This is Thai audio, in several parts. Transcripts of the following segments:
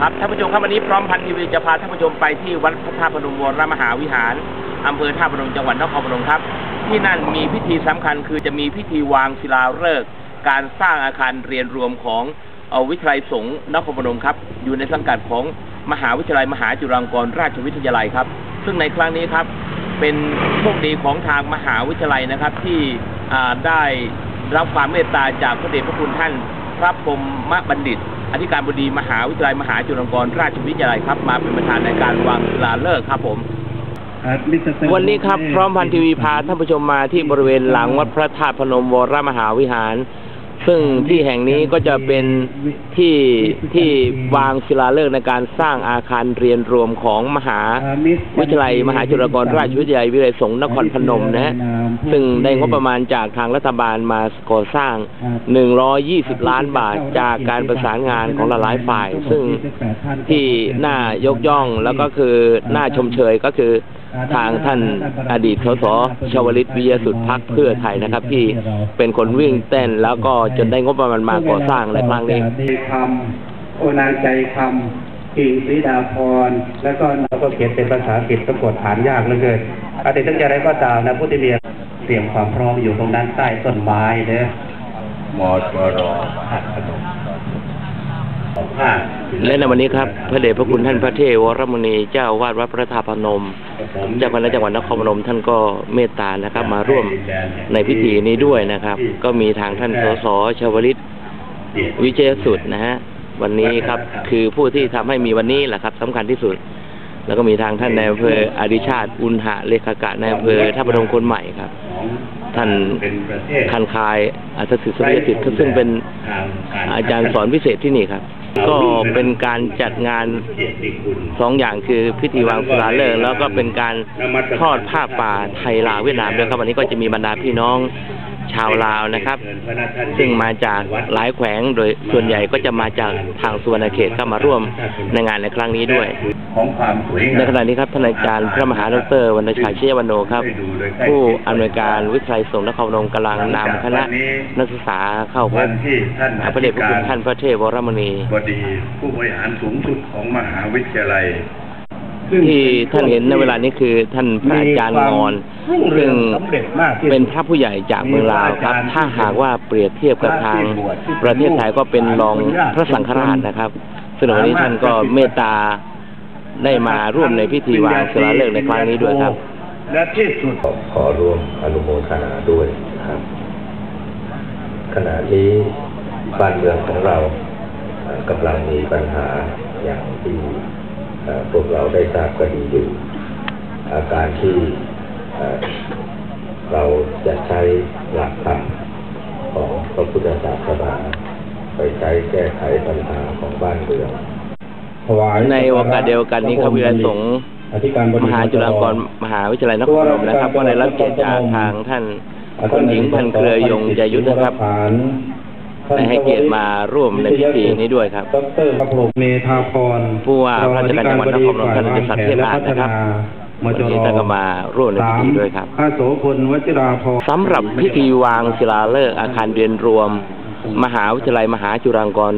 ครับท่านผู้ชมครับวันนี้พร้อมพันธ์ทีวีจะพาท่านผู้ชมไปที่วัดพระธาตุพนมวรมหาวิหารอำเภอท่าพนมจังหวัดนครพนมครับ ที่นั่นมีพิธีสำคัญคือจะมีพิธีวางศิลาฤกษ์การสร้างอาคารเรียนรวมของอวิทยาลัยสงฆ์นครพนมครับ อยู่ในสังกัดของมหาวิทยาลัยมหาจุฬาลงกรณราชวิทยาลัยครับ ซึ่งในครั้งนี้ครับเป็นโชคดีของทางมหาวิทยาลัยนะครับที่ได้รับความเมตตาจากพระเดชพระคุณท่าน พระพรหมบัณฑิต อธิการบดีมหาวิทยาลัยมหาจุฬาลงกรณราชวิทยาลัยครับ มาเป็นประธานในการวางศิลาฤกษ์ครับผมวันนี้ครับพร้อมพันทีวีพาท่านผู้ชมมาที่บริเวณหลังวัดพระธาตุพนมวรมหาวิหาร ซึ่งที่แห่งนี้ก็จะเป็นที่ที่วางศิลาฤกษ์ในการสร้างอาคารเรียนรวมของมหาวิทยาลัย มหาจุฬาลงกรณราชวิทยาลัยวิทยาลัยสงฆ์นครพนมนะฮะซึ่งได้งบประมาณจากทางรัฐบาลมาก่อสร้าง 120 ล้านบาทจากการประสานงานของหลายฝ่าย ซึ่งที่น่ายกย่องแล้วก็คือน่าชมเชยก็คือ ทางท่านอดีตสสชวลิตวิยสุทธิพักเพื่อไทยนะครับ ที่เป็นคนวิ่งเต้นแล้วก็จนได้งบประมาณมาก่อสร้างในครั้งนี้ดีคำโอนางใจคำกิ่งศรีดาพร แล้วก็เราก็เขียนเป็นภาษาอังกฤษสะกดฐานยากเหลือเกินอาทิตย์ตั้งใจอะไรก็ตามนะผู้ที่มีเตรียมความพร้อมอยู่ตรงด้านใต้ต้นไม้เด้อมอชรหัดขนมผ้า และในวันนี้ครับพระเดชพระคุณท่านพระเทวรมุนีเจ้าอาวาดวัดพระธาตุพนมเจ้าคณะจังหวัดนครพนมท่านก็เมตตานะครับ มาร่วมในพิธีนี้ด้วยนะครับ ก็มีทางท่านสสชวลิตวิเจยสุดนะฮะวันนี้ครับคือผู้ที่ทำให้มีวันนี้แหละครับสำคัญที่สุด แล้วก็มีทางท่านในายอำเภออดิชาติอุณหะเลขากะในายอำเภอท่าพนมคนใหม่ครับท่านเป็นประเทศคันคายอัศสิทธิ์สุริยสิทธิ์ซึ่งเป็นอาจารย์สอนพิเศษที่นี่ครับ ก็เป็นการจัดงานสองอย่างคือพิธีวางสุราฤกษ์แล้วก็เป็นการทอดผ้าป่าไทยลาวเวียดนามด้วยครับวันนี้ก็จะมีบรรดาพี่น้องชาวลาวนะครับ ซึ่งมาจากหลายแขวงโดยส่วนใหญ่ก็จะมาจากทางสุวรรณเขตเข้ามาร่วมในงานในครั้งนี้ด้วย ของความสวยงามในขณะนี้ครับท่านอาจารย์พระมหาดรวรรณชัยเชยวันโนครับ ผู้อำนวยการวิทยาลัยสงฆ์นครพนมกำลังนำคณะนักศึกษาเข้าพวับนที่ท่านพระเดชพระคุณท่านพระเทพวรมุนีบดีผู้บริหารสูงสุดของมหาวิทยาลัยที่ท่านเห็นในเวลานี้คือท่านพระอาจารย์งอนซึ่งเป็นพระผู้ใหญ่จากเมืองลาวครับ ถ้าหากว่าเปรียบเทียบกับทางประเทศไทยก็เป็นรองพระสังฆราชนะครับซึ่งวันนี้ท่านก็เมตตา ได้มาร่วมในพิธีวางศิลาฤกษ์ในครั้งนี้ด้วยครับ และที่สุดขอร่วมอนุโมทนาด้วยครับ ขณะนี้บ้านเมืองของเรากำลังมีปัญหาอย่างที่พวกเราได้ทราบกันดีอยู่ อาการที่เอ่อเราจะใช้หลักธรรมของพระพุทธศาสนาไปใช้แก้ไขปัญหาของบ้านเมือง ในโอกาสเดียวกันนี้ครับวิทยาลัยสงฆ์อธิการบดีมหาจุฬาลงกรณ์มหาวิทยาลัยนครพนมนะครับก็ได้รับเกียรติจากทางท่านคุณหญิงพันเครือยงใจยุทธนะครับได้ให้เกียรติมาร่วมในพิธีนี้ด้วยครับดรพระพรหมเมธาพรผู้ว่าราชการจังหวัดนครพนมท่านอดิศักดิ์เทพอาจนะครับวันนี้ท่านก็มาร่วมในพิธีด้วยครับพระโสพลวชิราพรสำหรับพิธีวางศิลาฤกษ์อาคารเรียนรวม มหาวิทยาลัยมหาจุฬาลงกรณ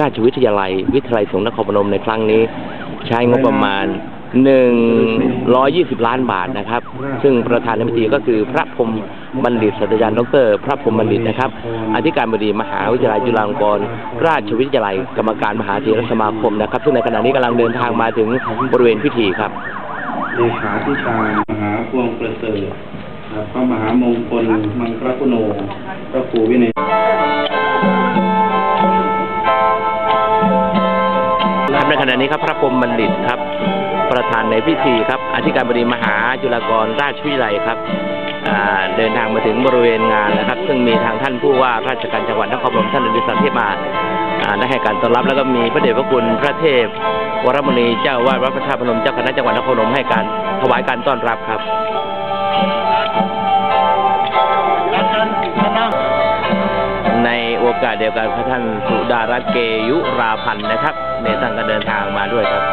ราชวิทยาลัย วิทยาลัยสงฆ์นครพนมในครั้งนี้ ใช้งบประมาณ 120 ล้านบาทนะครับ ซึ่งประธานในพิธีก็คือพระพรหมบัณฑิตศาสตราจารย์ดร พระพรหมบัณฑิตนะครับ อธิการบดีมหาวิทยาลัยจุฬาลงกรณราชวิทยาลัยกรรมการมหาเถรสมาคมนะครับ ซึ่งในขณะนี้กำลังเดินทางมาถึงบริเวณพิธีครับเลขาธิการมหาพวงประเสริฐพระมหามงคลมังคลคุโนพระครูวินัย ขณะนี้ครับ พระพรมบัณฑิตครับ ประธานในพิธีครับอธิการบดีมหาจุฬากรราชวิทยาลัยครับเดินทางมาถึงบริเวณงานนะครับ ซึ่งมีทางท่านผู้ว่าราชการจังหวัดนครพนมท่านอดิศักดิ์เทพมาได้ให้การต้อนรับแล้วก็มีพระเดชพระคุณพระเทพ วรมุนีเจ้าวาดวัดพระธาตุพนมเจ้าคณะจังหวัดนครพนมให้การถวายการต้อนรับครับ กาสเดียวกันพระท่านสุดารัตเกยุราพันธ์นะครับในทางการเดินทางมาด้วยครับ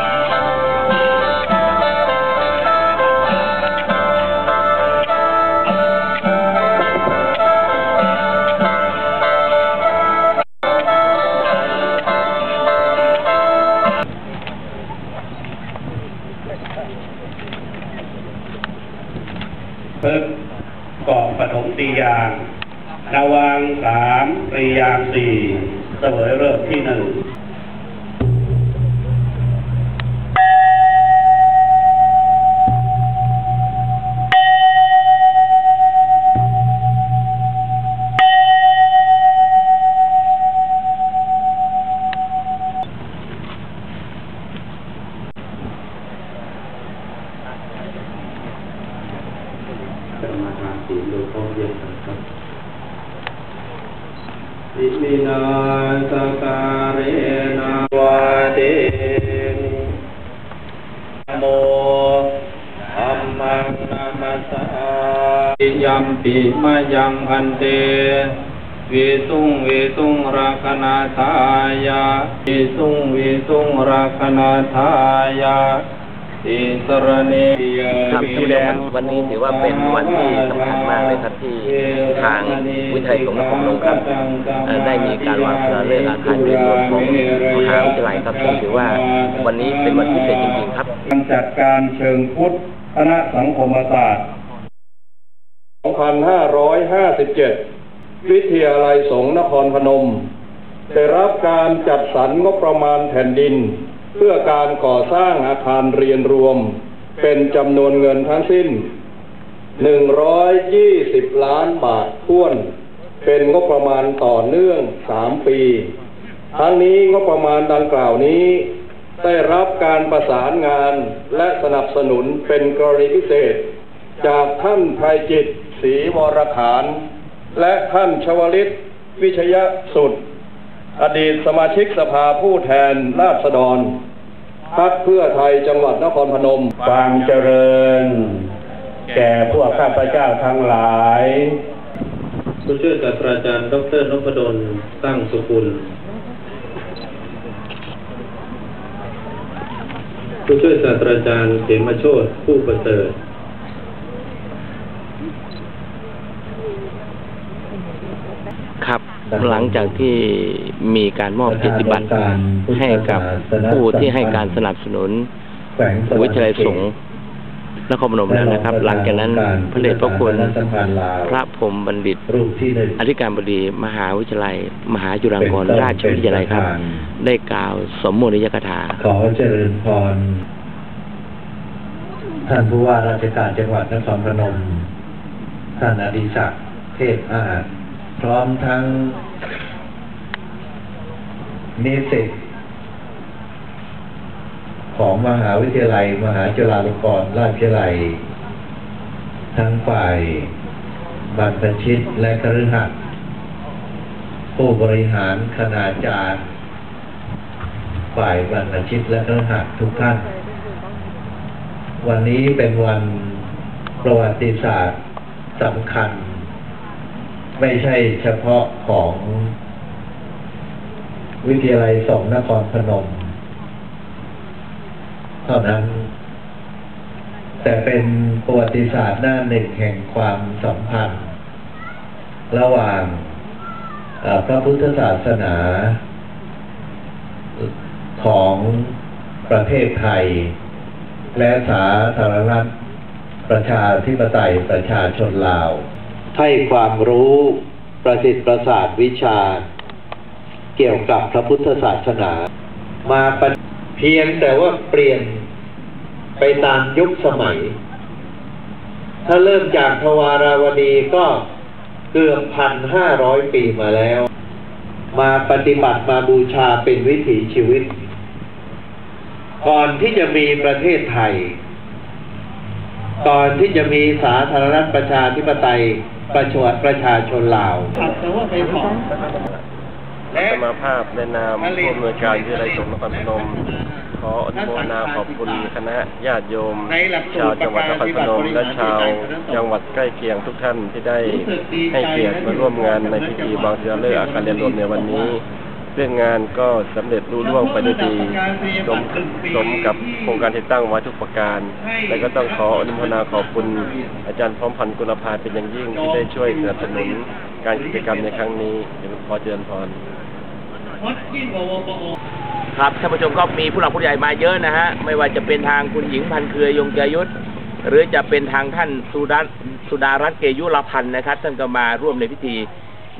เพิ่มกอบปฐมตียาง นาวางสามปียางสี่เสวยเริ่มที่หนึ่ง อิมินาสการเนาวาเดโมอัมมังนามัสสายัมปิมายังพันเตวิสุงวิสุงรักนาทายาวิสุงวิสุงรักนาทายา ครับท่านผู้ชมครับวันนี้ถือว่าเป็นวันที่สำคัญมากเลยครับที่ทางวิทยาลัยสงฆ์นครพนมครับได้มีการวางศิลาฤกษ์อาคารเรียนรวมของมหาวิทยาลัยครับซึ่งถือว่าวันนี้เป็นวันพิเศษจริงๆครับการจัดการเชิงพุทธคณะสังคมศาสตร์ 2557 วิทยาลัยสงฆ์นครพนม ได้รับการจัดสรรงบประมาณแผ่นดิน เพื่อการก่อสร้างอาคารเรียนรวม เป็นจำนวนเงินทั้งสิ้น 120 ล้านบาทท้วน เป็นงบประมาณต่อเนื่อง 3 ปี ทั้งนี้งบประมาณดังกล่าวนี้ ได้รับการประสานงานและสนับสนุนเป็นกรณีพิเศษ จากท่านไพรจิตศรีวรขาน และท่านชวลิต วิชยสุด อดีตสมาชิกสภาผู้แทนราษฎรพรรคเพื่อไทยจังหวัดนครพนมความเจริญ แก่พวกข้าพเจ้าทั้งหลายผู้ช่วยศาสตราจารย์ดรนพดลตั้งสุกุลผู้ช่วยศาสตราจารย์เขมโชตผู้ประเสริฐ ครับ หลังจากที่มีการมอบเกียรติบัตรให้กับผู้ที่ให้การสนับสนุนวิทยาลัยสงฆ์นครพนมแล้วนะครับ หลังจากนั้นพระเดชพระคุณพระพรหมบัณฑิตรูปที่หนึ่งอธิการบดีมหาวิทยาลัย มหาจุฬาลงกรณราชวิทยาลัยครับ ได้กล่าวสมโภชนิยกถาขอเจริญพรท่านผู้ว่าราชการจังหวัดนครพนมท่านอดิศักดิ์เทพอาจพ ร้อมทั้งนิสิตของมหาวิทยาลัย มหาจุฬาลงกรณราชวิทยาลัย ทั้งฝ่ายบรรพชิตและคฤหัสถ์ผู้บริหารคณาจารย์ ฝ่ายบรรพชิตและคฤหัสถ์ทุกท่าน วันนี้เป็นวันประวัติศาสตร์สำคัญ ไม่ใช่เฉพาะของวิทยาลัยสงนครพนม เท่านั้น แต่เป็นประวัติศาสตร์หน้าหนึ่งแห่งความสัมพันธ์ ระหว่างพระพุทธศาสนาของประเทศไทย และสาธารณรัฐประชาธิปไตยประชาชนลาว ให้ความรู้ประสิทธิ์ประสาทวิชา เกี่ยวกับพระพุทธศาสนา มาเพียงแต่ว่าเปลี่ยนไปตามยุคสมัย ถ้าเริ่มจากทวาราวดีก็เกือบพันห้าร้อยปีมาแล้ว มาปฏิบัติมาบูชาเป็นวิถีชีวิต ก่อนที่จะมีประเทศไทย ก่อนที่จะมีสาธารณรัฐประชาธิปไตยประชวประชาชนลาวสมาภาพในนามผู้อำนวยการวิทยาลัยสงฆ์นครพนมขออนุโมทนาขอบคุณคณะญาติโยม ชาวจังหวัดนครพนมและชาวจังหวัดใกล้เคียงทุกท่านที่ได้ให้เกียรติมาร่วมงานในพิธีวางศิลาฤกษ์อาคารเรียนรวมในวันนี้ เรื่องงานก็สำเร็จรุ่ล่วงไปด้วยดีสมสมกับโครงการที่ตั้งไว้ทุกประการ และก็ต้องขออนุโมทนาขอบคุณอาจารย์พร้อมพันธ์กุลภาเป็นอย่างยิ่งที่ได้ช่วยสนับสนุนการกิจกรรมในครั้งนี้เดี๋ยวขอเจริญพรครับท่านผู้ชมก็มีผู้หลักผู้ใหญ่มาเยอะนะฮะ ไม่ว่าจะเป็นทางคุณหญิงพันเครือยงใจยุทธหรือจะเป็นทางท่านสุดาสุดารัตน์เกยุรพันธ์นะครับท่านก็มาร่วมในพิธี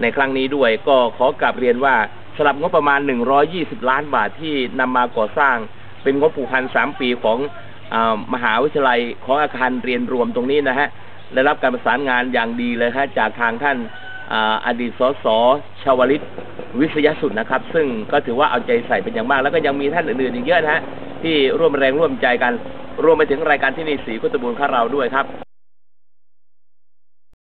ในครั้งนี้ด้วย ก็ขอกลับเรียนว่า สำหรับงบประมาณ 120 ล้านบาทที่นำมาก่อสร้าง เป็นงบผูกพันสามปีของอมหาวิทยาลัยของอาคารเรียนรวมตรงนี้นะฮะได้รับการประสานงานอย่างดีเลยฮะจากทางท่านออดีตสสชาวลิตวิทยาสุดนะครับ ซึ่งก็ถือว่าเอาใจใส่เป็นอย่างมาก แล้วก็ยังมีท่านอื่นๆอีกเยอะนะฮะที่ร่วมแรงร่วมใจกัน รวมไปถึงรายการที่นี่สีกุตบูลของเราด้วยครับ